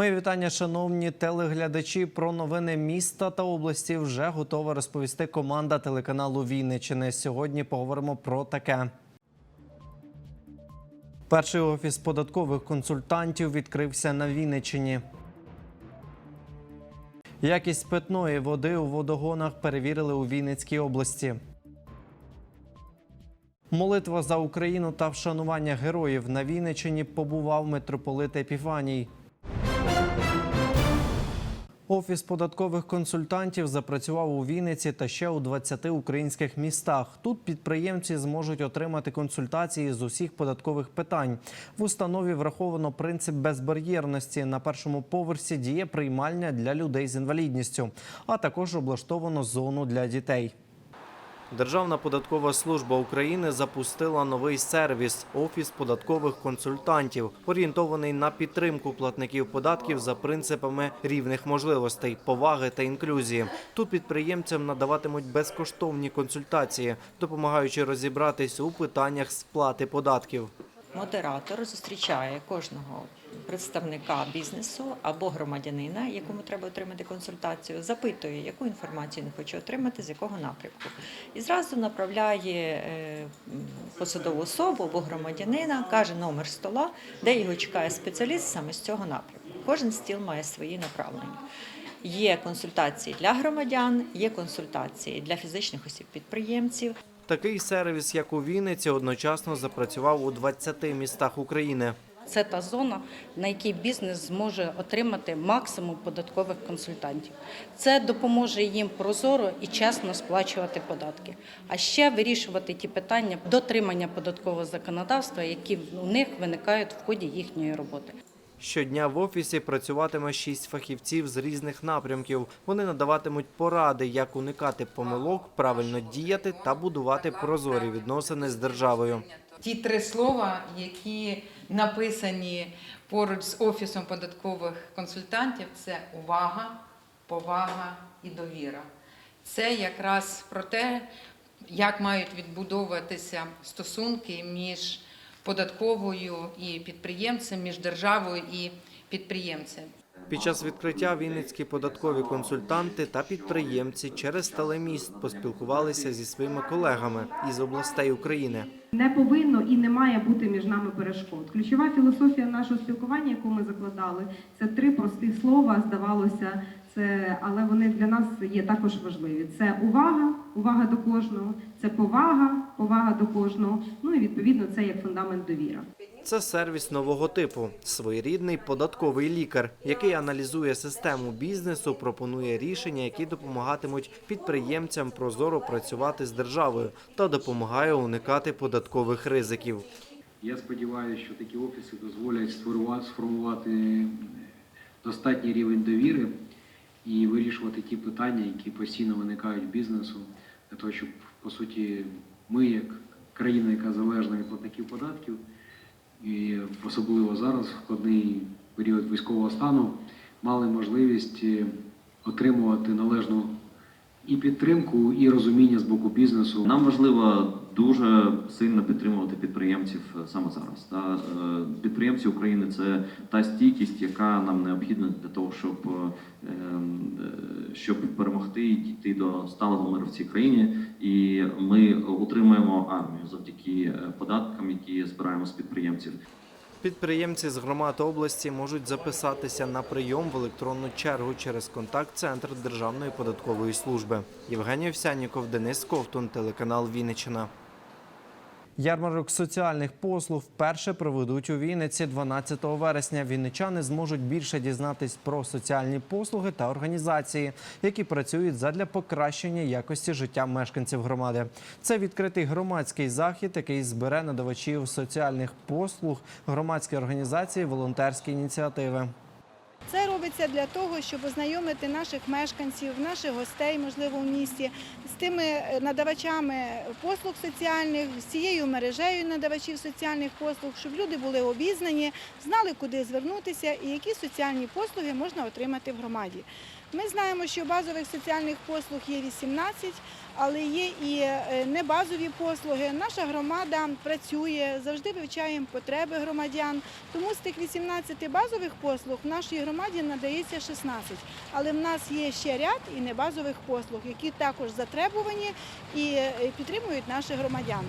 Мої вітання, шановні телеглядачі. Про новини міста та області вже готова розповісти команда телеканалу Вінничини. Сьогодні поговоримо про таке. Перший офіс податкових консультантів відкрився на Вінничині. Якість питної води у водогонах перевірили у Вінницькій області. Молитва за Україну та вшанування героїв на Вінничині побував митрополит Епіфаній. Офіс податкових консультантів запрацював у Вінниці та ще у 20 українських містах. Тут підприємці зможуть отримати консультації з усіх податкових питань. В установі враховано принцип безбар'єрності. На першому поверсі діє приймальня для людей з інвалідністю, а також облаштовано зону для дітей. Державна податкова служба України запустила новий сервіс Офіс податкових консультантів, орієнтований на підтримку платників податків за принципами рівних можливостей, поваги та інклюзії. Тут підприємцям надаватимуть безкоштовні консультації, допомагаючи розібратись у питаннях сплати податків. Модератор зустрічає кожного представника бізнесу або громадянина, якому треба отримати консультацію, запитує, яку інформацію він хоче отримати, з якого напрямку, і зразу направляє е, посадову особу або громадянина, каже номер стола, де його чекає спеціаліст саме з цього напрямку. Кожен стіл має свої направлення. Є консультації для громадян, є консультації для фізичних осіб-підприємців. Такий сервіс, як у Вінниці, одночасно запрацював у 20 містах України. Це та зона, на якій бізнес зможе отримати максимум податкових консультантів. Це допоможе їм прозоро і чесно сплачувати податки, а ще вирішувати ті питання дотримання податкового законодавства, які у них виникають в ході їхньої роботи. Щодня в офісі працюватиме шість фахівців з різних напрямків. Вони надаватимуть поради, як уникати помилок, правильно діяти та будувати прозорі відносини з державою. Ті три слова, які написані поруч з офісом податкових консультантів, це увага, повага і довіра. Це якраз про те, як мають відбудовуватися стосунки між податковою і підприємцем, між державою і підприємцем. Під час відкриття вінницькі податкові консультанти та підприємці через телеміст поспілкувалися зі своїми колегами із областей України. Не повинно і не має бути між нами перешкод. Ключова філософія нашого спілкування, яку ми закладали, це три прості слова. Здавалося, це але вони для нас є також важливі. Це увага, увага до кожного, це повага, повага до кожного. Ну і відповідно це як фундамент довіра. Це сервіс нового типу, своєрідний податковий лікар, який аналізує систему бізнесу, пропонує рішення, які допомагатимуть підприємцям прозоро працювати з державою та допомагає уникати податкових ризиків. Я сподіваюся, що такі офіси дозволять сформувати, достатній рівень довіри і вирішувати ті питання, які постійно виникають бізнесу, для того, щоб по суті ми, як країна, яка залежна від платників податків, і особливо зараз, в складний період військового стану, мали можливість е, отримувати належну і підтримку, і розуміння з боку бізнесу. Нам важливо дуже сильно підтримувати підприємців е, саме зараз. Та е, підприємці України це та стійкість, яка нам необхідна для того, щоб, е, е, щоб перемогти і дійти до сталого миру в цій країні. І ми утримуємо армію завдяки податкам, які збираємо з підприємців. Підприємці з громад області можуть записатися на прийом в електронну чергу через контакт-центр Державної податкової служби. Євгеній Овсянніков, Денис Ковтун, телеканал Вінниччина. Ярмарок соціальних послуг вперше проведуть у Вінниці 12 вересня. Вінничани зможуть більше дізнатись про соціальні послуги та організації, які працюють задля покращення якості життя мешканців громади. Це відкритий громадський захід, який збере надавачів соціальних послуг, громадські організації, волонтерські ініціативи. Це робиться для того, щоб ознайомити наших мешканців, наших гостей, можливо, в місті, з тими е, надавачами послуг соціальних, з цією мережею надавачів соціальних послуг, щоб люди були обізнані, знали, куди звернутися і які соціальні послуги можна отримати в громаді. Ми знаємо, що базових соціальних послуг є 18, але є і е, небазові послуги. Наша громада працює, завжди вивчаємо потреби громадян. Тому з тих 18 базових послуг в нашій громаді надається 16. Але в нас є ще ряд і небазових послуг, які також затребувані і е, підтримують наших громадян.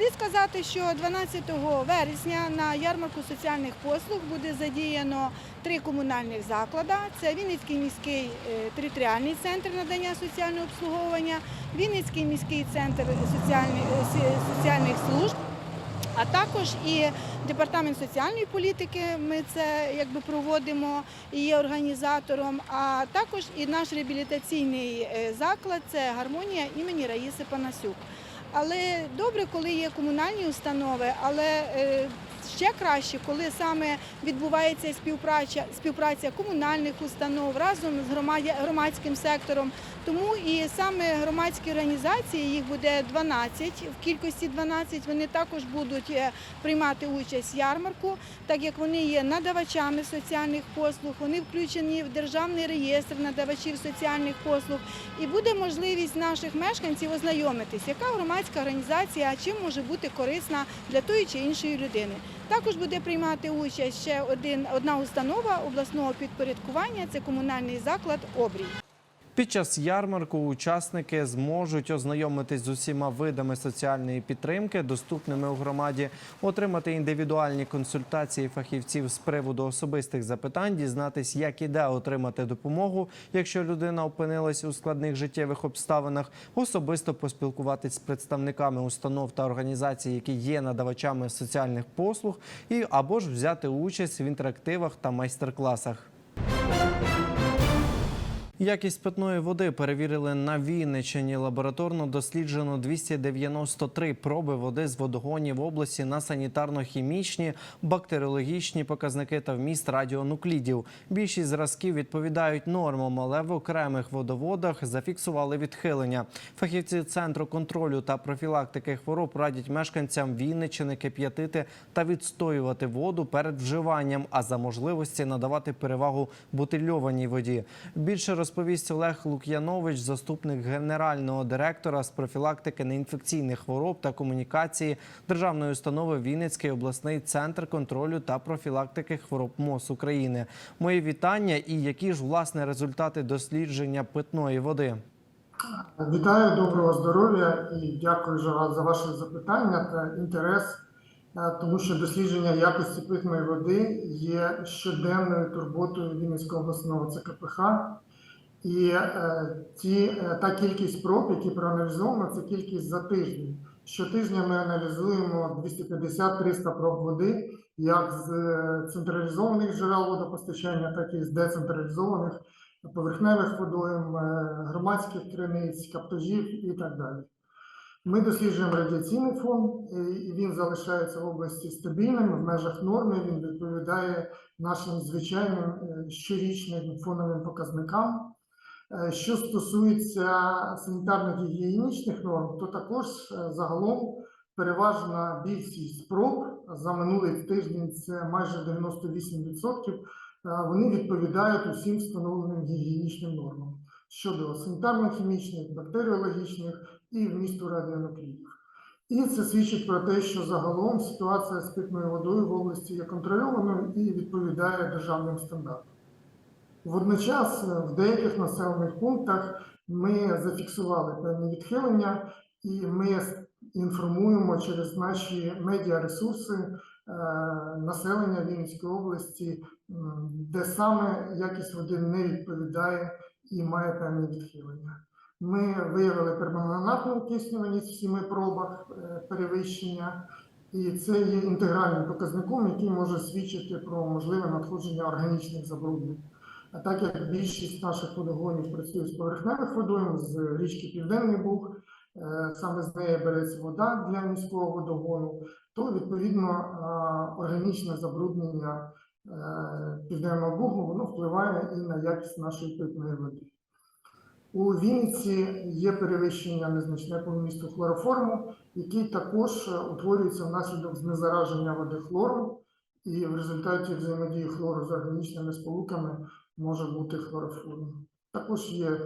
Слід сказати, що 12 вересня на ярмарку соціальних послуг буде задіяно три комунальних заклади. Це Вінницький міський е, територіальний центр надання соціального обслуговування, Вінницький міський центр соціальних, е, соціальних служб. А також і департамент соціальної політики. Ми це якби проводимо і є організатором. А також і наш реабілітаційний е, заклад це гармонія імені Раїси Панасюк. Але добре, коли є комунальні установи, але е, ще краще, коли саме відбувається співпраця, співпраця комунальних установ разом з громадським сектором. Тому і саме громадські організації, їх буде 12, в кількості 12, вони також будуть е, приймати участь в ярмарку, так як вони є надавачами соціальних послуг, вони включені в державний реєстр надавачів соціальних послуг. І буде можливість наших мешканців ознайомитись, яка громадська організація чим може бути корисна для тої чи іншої людини. Також буде приймати участь ще один, одна установа обласного підпорядкування це комунальний заклад Обрій. Під час ярмарку учасники зможуть ознайомитись з усіма видами соціальної підтримки, доступними у громаді, отримати індивідуальні консультації фахівців з приводу особистих запитань, дізнатись, як і де отримати допомогу, якщо людина опинилась у складних життєвих обставинах, особисто поспілкуватись з представниками установ та організацій, які є надавачами соціальних послуг, і або ж взяти участь в інтерактивах та майстер-класах. Якість питної води перевірили на Вінниччині. Лабораторно досліджено 293 проби води з водогонів в області на санітарно-хімічні, бактеріологічні показники та вміст радіонуклідів. Більшість зразків відповідають нормам, але в окремих водоводах зафіксували відхилення. Фахівці центру контролю та профілактики хвороб радять мешканцям Вінниччини кип'ятити та відстоювати воду перед вживанням, а за можливості надавати перевагу бутильованій воді. Більше розповість Олег Лук'янович, заступник генерального директора з профілактики неінфекційних хвороб та комунікації державної установи Вінницький обласний центр контролю та профілактики хвороб МОЗ України. Мої вітання і які ж власне результати дослідження питної води. Вітаю, доброго здоров'я і дякую за ваше запитання та інтерес, е, тому що дослідження якості питної води є щоденною турботою Вінницького обласного ЦКПХ. І е, ті, е, та кількість проб, які проаналізовано, це кількість за тиждень. Щотижня ми аналізуємо 250-300 проб води, як з е, централізованих джерел водопостачання, так і з децентралізованих поверхневих водойм, громадських криниць, каптажів і так далі. Ми досліджуємо радіаційний фон, і він залишається в області стабільним в межах норми. Він відповідає нашим звичайним щорічним фоновим показникам. Е, Що стосується санітарно-гігієнічних норм, то також е, загалом переважна більшість спроб за минулий тиждень це майже 98%. Е, Вони відповідають усім встановленим гігієнічним нормам щодо санітарно-хімічних, бактеріологічних і вмісту радіонуклідів. І це свідчить про те, що загалом ситуація з питною водою в області є контрольованою і відповідає державним стандартам. Водночас е, в деяких населених пунктах ми зафіксували певні відхилення, і ми інформуємо через наші медіаресурси е, населення Вінницької області, де саме якість води не відповідає і має певні відхилення. Ми виявили перманентну окиснюваність в сіми пробах е, перевищення, і це є інтегральним показником, який може свідчити про можливе надходження органічних забруднень. А так як більшість наших водогонів працює з поверхневих водойм, з річки Південний Буг, е, саме з неї береться вода для міського водогону, то відповідно е, органічне забруднення е, Південного Бугу воно впливає і на якість нашої питної води. У Вінниці є перевищення незначне по вмісту хлороформу, який також утворюється внаслідок знезараження води хлором, і в результаті взаємодії хлору з органічними сполуками може бути хлороформ. Також є е,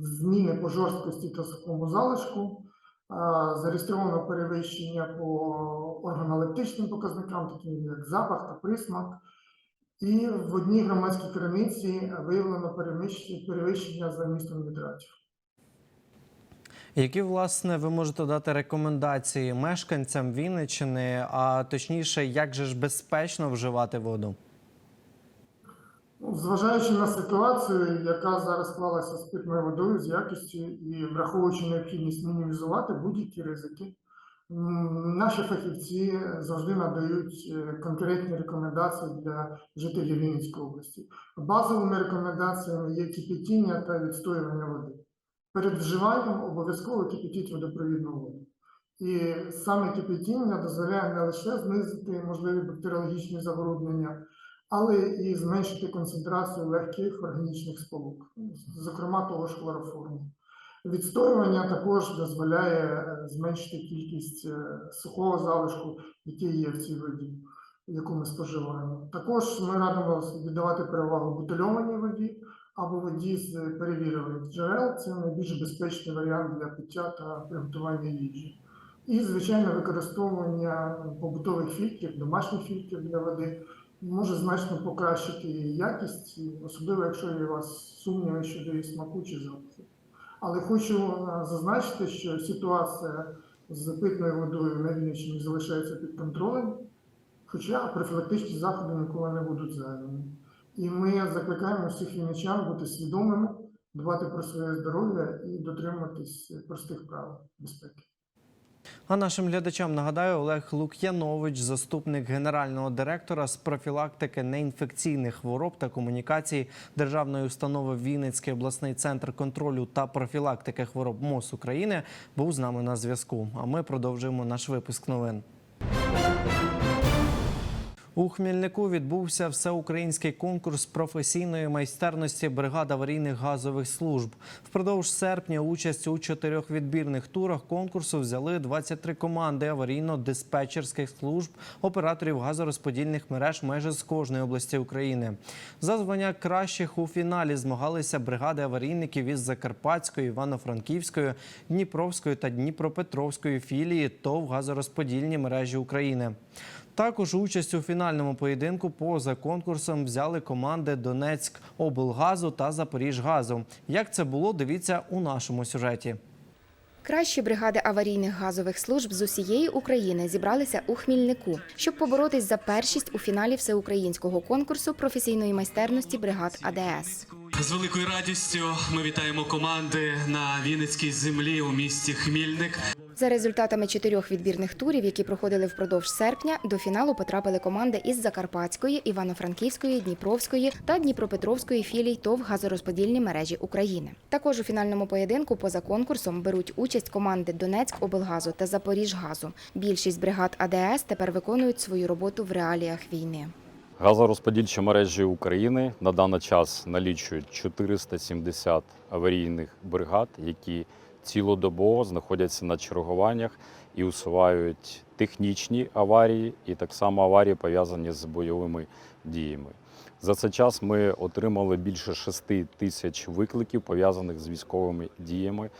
зміни по жорсткості та сухому залишку, а, зареєстровано перевищення по органолептичним показникам, таким як запах та присмак. І в одній громадській криниці виявлено перевищення за містом нітратів. Які власне ви можете дати рекомендації мешканцям Вінниччини, а точніше, як же ж безпечно вживати воду? Ну, Зважаючи на ситуацію, яка зараз склалася з питною водою, з якістю і враховуючи необхідність мінімізувати будь-які ризики, наші фахівці завжди надають е, конкретні рекомендації для жителів Вінницької області. Базовими рекомендаціями є кипятіння та відстоювання води. Перед вживанням обов'язково кипятіть водопровідну воду. І саме кипятіння дозволяє не лише знизити можливі бактеріологічні забруднення, але і зменшити концентрацію легких органічних сполук, зокрема того ж хлороформу. Відстоювання також дозволяє е, зменшити кількість е, сухого залишку, який є в цій воді, яку ми споживаємо. Також ми радимо віддавати перевагу бутильованій воді або воді з перевірених джерел. Це найбільш безпечний варіант для пиття та приготування їжі. І, звичайно, використовування побутових фільтрів, домашніх фільтрів для води може значно покращити її якість, особливо якщо є у вас сумніви щодо її смаку чи запаху. Але хочу е, зазначити, що ситуація з питною водою на Вінниччині залишається під контролем, хоча профілактичні заходи ніколи не будуть зайвими. І ми закликаємо всіх вінничан бути свідомими, дбати про своє здоров'я і дотримуватись простих правил безпеки. А нашим глядачам нагадаю, Олег Лук'янович, заступник генерального директора з профілактики неінфекційних хвороб та комунікації Державної установи Вінницький обласний центр контролю та профілактики хвороб МОЗ України, був з нами на зв'язку. А ми продовжуємо наш випуск новин. У Хмільнику відбувся всеукраїнський конкурс професійної майстерності бригад аварійних газових служб. Впродовж серпня участь у чотирьох відбірних турах конкурсу взяли 23 команди аварійно-диспетчерських служб операторів газорозподільних мереж майже з кожної області України. За звання кращих у фіналі змагалися бригади аварійників із Закарпатської, Івано-Франківської, Дніпровської та Дніпропетровської філії ТОВ газорозподільні мережі України. Також участь у фінальному поєдинку поза конкурсом взяли команди Донецьк облгазу та Запоріжгазу. Як це було, дивіться у нашому сюжеті. Кращі бригади аварійних газових служб з усієї України зібралися у Хмільнику, щоб поборотись за першість у фіналі всеукраїнського конкурсу професійної майстерності бригад АДС. З великою радістю ми вітаємо команди на Вінницькій землі у місті Хмільник. За результатами чотирьох відбірних турів, які проходили впродовж серпня, до фіналу потрапили команди із Закарпатської, Івано-Франківської, Дніпровської та Дніпропетровської філій ТОВ газорозподільні мережі України. Також у фінальному поєдинку поза конкурсом беруть участь команди Донецьк облгазу та Запоріжгазу. Більшість бригад АДС тепер виконують свою роботу в реаліях війни. Газорозподільчі мережі України на даний час налічують 470 аварійних бригад, які цілодобово знаходяться на чергуваннях і усувають технічні аварії і так само аварії пов'язані з бойовими діями. За цей час ми отримали більше 6 тисяч викликів пов'язаних з військовими діями.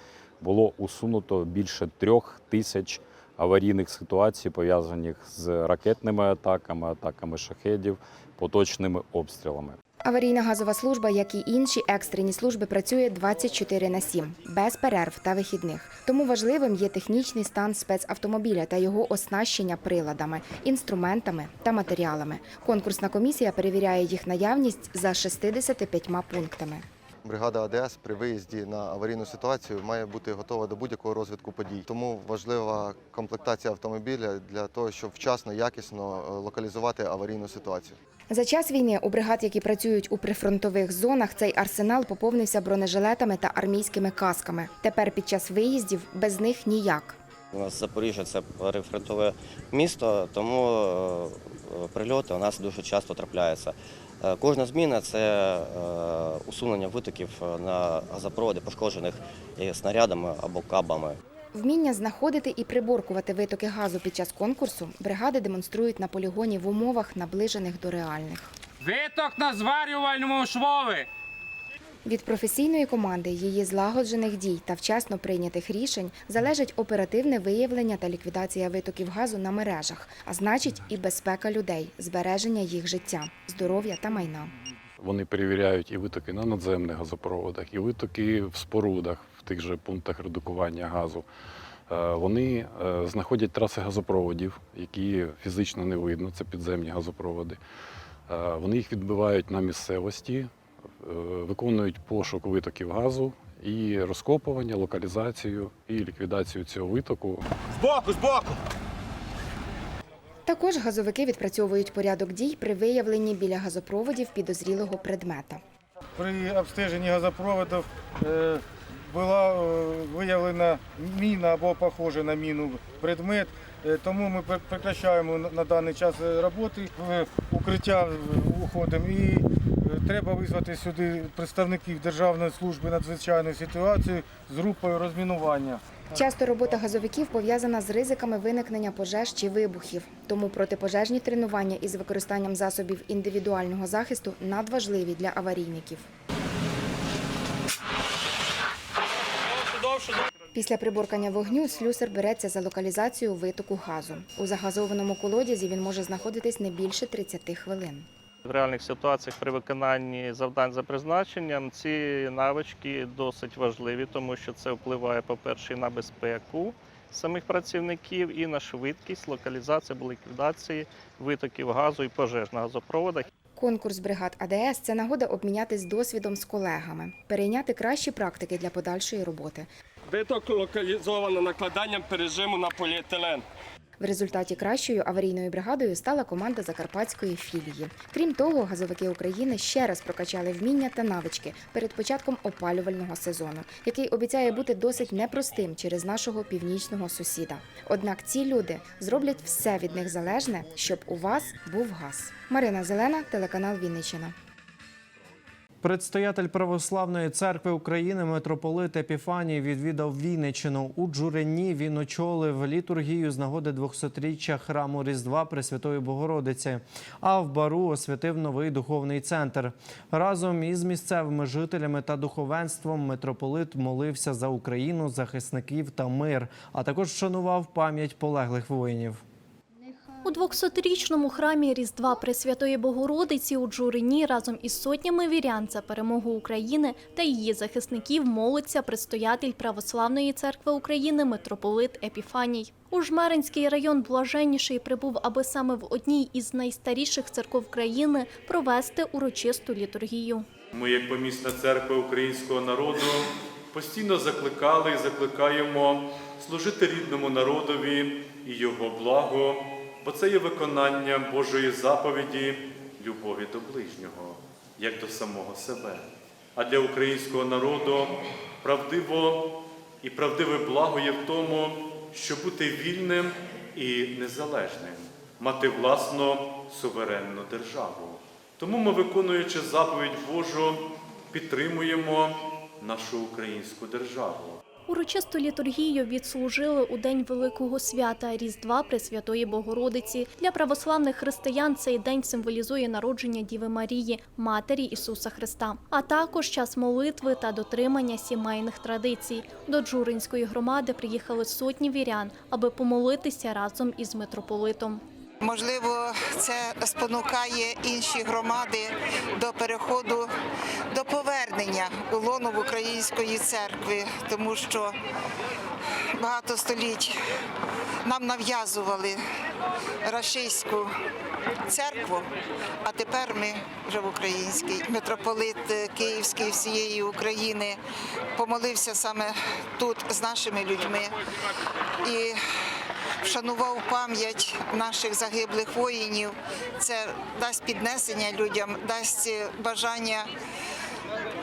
Було усунуто більше трьох тисяч аварійних ситуацій, пов'язаних з ракетними атаками, атаками шахедів, поточними обстрілами. Аварійна газова служба, як і інші екстрені служби, працює 24 на 7, без перерв та вихідних. Тому важливим є технічний стан спецавтомобіля та його оснащення приладами, інструментами та матеріалами. Конкурсна комісія перевіряє їх наявність за 65 пунктами. Бригада АДС при виїзді на аварійну ситуацію має бути готова до будь-якого розвитку подій. Тому важлива комплектація автомобіля для того, щоб вчасно, якісно е, локалізувати аварійну ситуацію. За час війни у бригад, які працюють у прифронтових зонах, цей арсенал поповнився бронежилетами та армійськими касками. Тепер під час виїздів без них ніяк. У нас Запоріжжя це перифронтове місто, тому е, прильоти у нас дуже часто трапляються. Е, Кожна зміна це е, усунення витоків на газопроводи, пошкоджених снарядами або кабами. Вміння знаходити і приборкувати витоки газу під час конкурсу бригади демонструють на полігоні в умовах, наближених до реальних. Виток на зварювальному швові. Від професійної команди, її злагоджених дій та вчасно прийнятих рішень залежить оперативне виявлення та ліквідація витоків газу на мережах, а значить і безпека людей, збереження їх життя, здоров'я та майна. Вони перевіряють і витоки на надземних газопроводах, і витоки в спорудах, в тих же пунктах редукування газу. Е, Вони е, знаходять траси газопроводів, які фізично не видно, це підземні газопроводи. Е, Вони їх відбивають на місцевості, виконують пошук витоків газу і розкопування, локалізацію і ліквідацію цього витоку. Збоку, збоку. Також газовики відпрацьовують порядок дій при виявленні біля газопроводів підозрілого предмета. При обстеженні газопроводів е, була е, виявлена міна або похожа на міну предмет. Е, Тому ми пр- прекращаємо на- даний час е, роботи, укриття е, уходимо і е, треба визвати сюди представників Державної служби надзвичайної ситуації з групою розмінування. Часто робота газовиків пов'язана з ризиками виникнення пожеж чи вибухів. Тому протипожежні тренування із використанням засобів індивідуального захисту надважливі для аварійників. Після приборкання вогню слюсар береться за локалізацію витоку газу. У загазованому колодязі він може знаходитись не більше 30 хвилин. В реальних ситуаціях при виконанні завдань за призначенням ці навички досить важливі, тому що це впливає, по-перше, на безпеку самих працівників, і на швидкість локалізації або ліквідації витоків газу і пожеж на газопроводах. Конкурс бригад АДС це нагода обмінятись досвідом з колегами, перейняти кращі практики для подальшої роботи. Виток локалізовано накладанням пережиму на поліетилен. В результаті кращою аварійною бригадою стала команда закарпатської філії. Крім того, газовики України ще раз прокачали вміння та навички перед початком опалювального сезону, який обіцяє бути досить непростим через нашого північного сусіда. Однак ці люди зроблять все від них залежне, щоб у вас був газ. Марина Зелена, телеканал Вінниччина. Предстоятель Православної церкви України митрополит Епіфаній відвідав Вінниччину. У Джурині він очолив літургію з нагоди 200-річчя храму Різдва Пресвятої Богородиці. А в Бару освятив новий духовний центр. Разом із місцевими жителями та духовенством митрополит молився за Україну, захисників та мир, а також вшанував пам'ять полеглих воїнів. У 200-річному храмі Різдва Пресвятої Богородиці у Джурині разом із сотнями вірян за перемогу України та її захисників молиться предстоятель Православної церкви України митрополит Епіфаній. У Жмеринський район Блаженніший прибув, аби саме в одній із найстаріших церков країни провести урочисту літургію. Ми, як помісна церква українського народу, постійно закликали і закликаємо служити рідному народові і його благо, бо це є виконання Божої заповіді любові до ближнього, як до самого себе. А для українського народу правдиво і правдиве благо є в тому, щоб бути вільним і незалежним, мати власну суверенну державу. Тому ми, виконуючи заповідь Божу, підтримуємо нашу українську державу. Урочисту літургію відслужили у день Великого свята Різдва Пресвятої Богородиці. Для православних християн цей день символізує народження Діви Марії, Матері Ісуса Христа, а також час молитви та дотримання сімейних традицій. До Джуринської громади приїхали сотні вірян, аби помолитися разом із митрополитом. Можливо, це спонукає інші громади до переходу до повернення у лоно в української церкви, тому що багато століть нам нав'язували рашистську церкву, а тепер ми вже в українській. Митрополит Київський всієї України помолився саме тут з нашими людьми і вшанував пам'ять наших загиблих воїнів. Це дасть піднесення людям, дасть бажання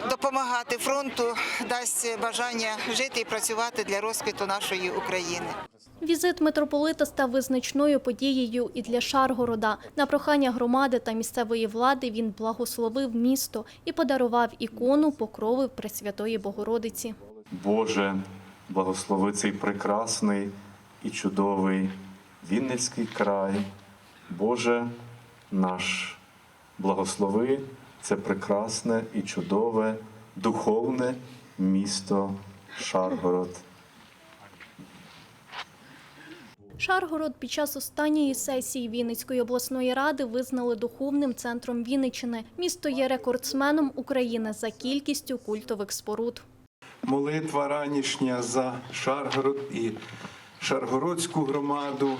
допомагати фронту, дасть бажання жити і працювати для розквіту нашої України. Візит митрополита став визначною подією і для Шаргорода. На прохання громади та місцевої влади він благословив місто і подарував ікону покрови Пресвятої Богородиці. Боже, благослови цей прекрасний і чудовий Вінницький край. Боже наш благослови це прекрасне і чудове духовне місто Шаргород. Шаргород під час останньої сесії Вінницької обласної ради визнали духовним центром Вінниччини. Місто є рекордсменом України за кількістю культових споруд. молитва ранішня за Шаргород і Шаргородську громаду,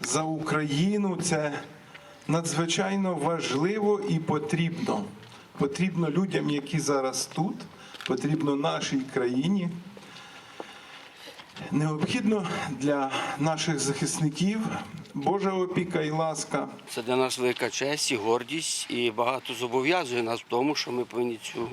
за Україну це надзвичайно важливо і потрібно. Потрібно людям, які зараз тут, потрібно нашій країні. Необхідно для наших захисників Божа опіка і ласка. Це для нас велика честь і гордість, і багато зобов'язує нас в тому, що ми повинні цю,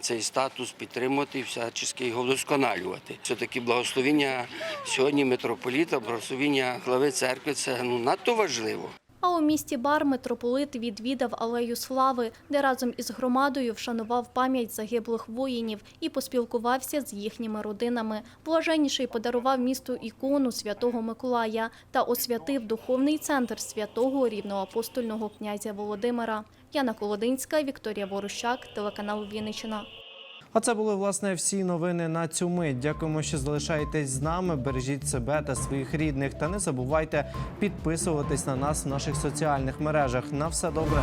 цей статус підтримувати всячески його вдосконалювати. Все таки благословіння сьогодні митрополіта, благословіння глави церкви це ну надто важливо. А у місті Бар митрополит відвідав алею слави, де разом із громадою вшанував пам'ять загиблих воїнів і поспілкувався з їхніми родинами. Блаженніший подарував місту ікону святого Миколая та освятив духовний центр святого рівноапостольного князя Володимира. Яна Колодинська, Вікторія Ворущак, телеканал Вінниччина. А це були власне всі новини на цю мить. Дякуємо, що залишаєтесь з нами. Бережіть себе та своїх рідних. Та не забувайте підписуватись на нас в наших соціальних мережах. На все добре.